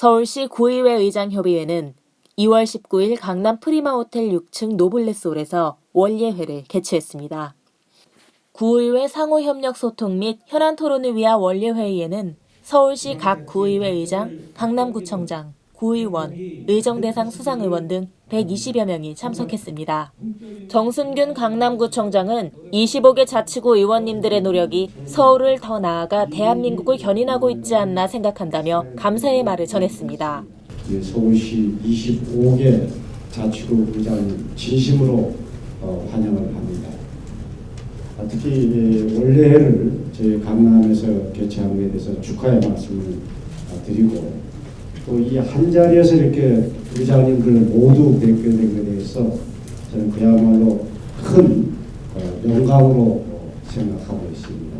서울시 구의회 의장협의회는 2월 19일 강남 프리마 호텔 6층 노블레스홀에서 원예회를 개최했습니다. 구의회 상호협력 소통 및 현안 토론을 위한 원례회의에는 서울시 각 구의회 의장, 강남구청장, 구의원, 의정대상 수상의원 등 120여 명이 참석했습니다. 정순균 강남구청장은 25개 자치구 의원님들의 노력이 서울을 더 나아가 대한민국을 견인하고 있지 않나 생각한다며 감사의 말을 전했습니다. 예, 서울시 25개 자치구 의장님 진심으로 어, 환영을 합니다. 아, 특히 예, 원래를 저희 강남에서 개최한 것에 대해서 축하의 말씀을 아, 드리고 또 이 한 자리에서 이렇게 의장님들 모두 뵙게 된 것에 대해서 저는 그야말로 큰 어, 영광으로 어, 생각하고 있습니다.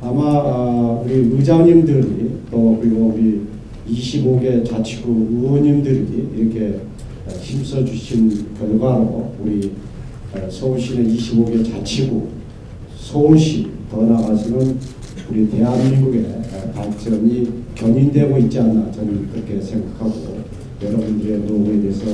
아마 아, 우리 의장님들이 또 그리고 우리 25개 자치구 의원님들이 이렇게 어, 힘써 주신 결과로 우리 어, 서울시는 25개 자치구 서울시 더 나아가서는 우리 대한민국의 어, 발전이 견인되고 있지 않나 저는 그렇게 생각하고 여러분들의 노고에 대해서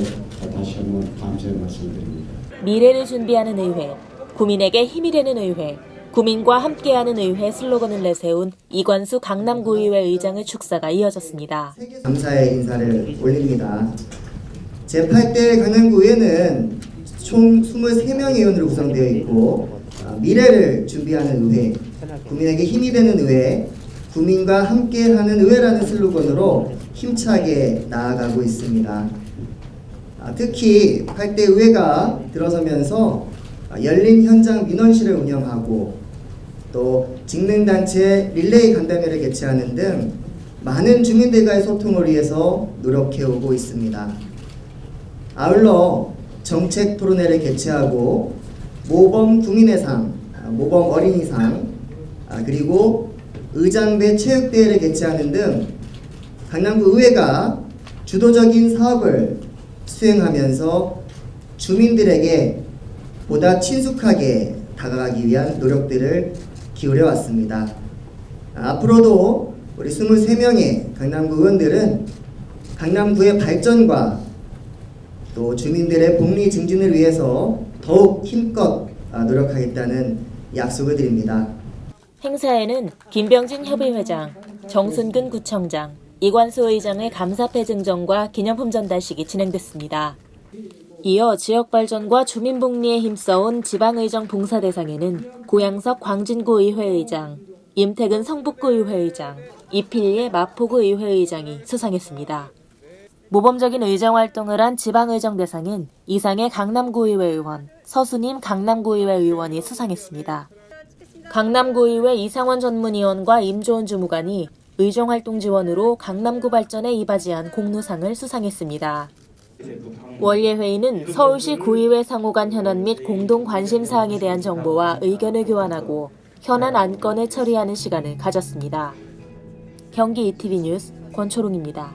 다시 한번 감사의 말씀드립니다. 미래를 준비하는 의회, 구민에게 힘이 되는 의회, 구민과 함께하는 의회 슬로건을 내세운 이관수 강남구의회 의장의 축사가 이어졌습니다. 감사의 인사를 올립니다. 제8대 강남구의회는 총 23명의 의원으로 구성되어 있고 아, 미래를 준비하는 의회, 국민에게 힘이 되는 의회, 국민과 함께하는 의회라는 슬로건으로 힘차게 나아가고 있습니다. 아, 특히 8대 의회가 들어서면서 아, 열린 현장 민원실을 운영하고 또 직능단체 릴레이 간담회를 개최하는 등 많은 주민들과의 소통을 위해서 노력해오고 있습니다. 아울러 정책 토론회를 개최하고 모범 국민의 상, 아, 모범 어린이상, 아, 그리고 의장배 체육대회를 개최하는 등 강남구 의회가 주도적인 사업을 수행하면서 주민들에게 보다 친숙하게 다가가기 위한 노력들을 기울여 왔습니다. 아, 앞으로도 우리 23명의 강남구 의원들은 강남구의 발전과 또 주민들의 복리 증진을 위해서 더욱 힘껏 아, 노력하겠다는 약속을 드립니다. 행사에는 김병진 협의회장, 정순근 구청장, 이관수 의장의 감사패 증정과 기념품 전달식이 진행됐습니다. 이어 지역 발전과 주민 복리에 힘써온 지방의정 봉사대상에는 고양석 광진구 의회의장, 임택은 성북구 의회의장, 이필예 마포구 의회의장이 수상했습니다. 모범적인 의정 활동을 한 지방의정 대상은 이상의 강남구의회 의원, 서수님 강남구의회 의원이 수상했습니다. 강남구의회 이상원 전문위원과 임조원 주무관이 의정활동 지원으로 강남구 발전에 이바지한 공로상을 수상했습니다. 원예회의는 서울시 구의회 상호간 현안 및 공동 관심 사항에 대한 정보와 의견을 교환하고 현안 안건을 처리하는 시간을 가졌습니다. 경기 ETV 뉴스 권초롱입니다.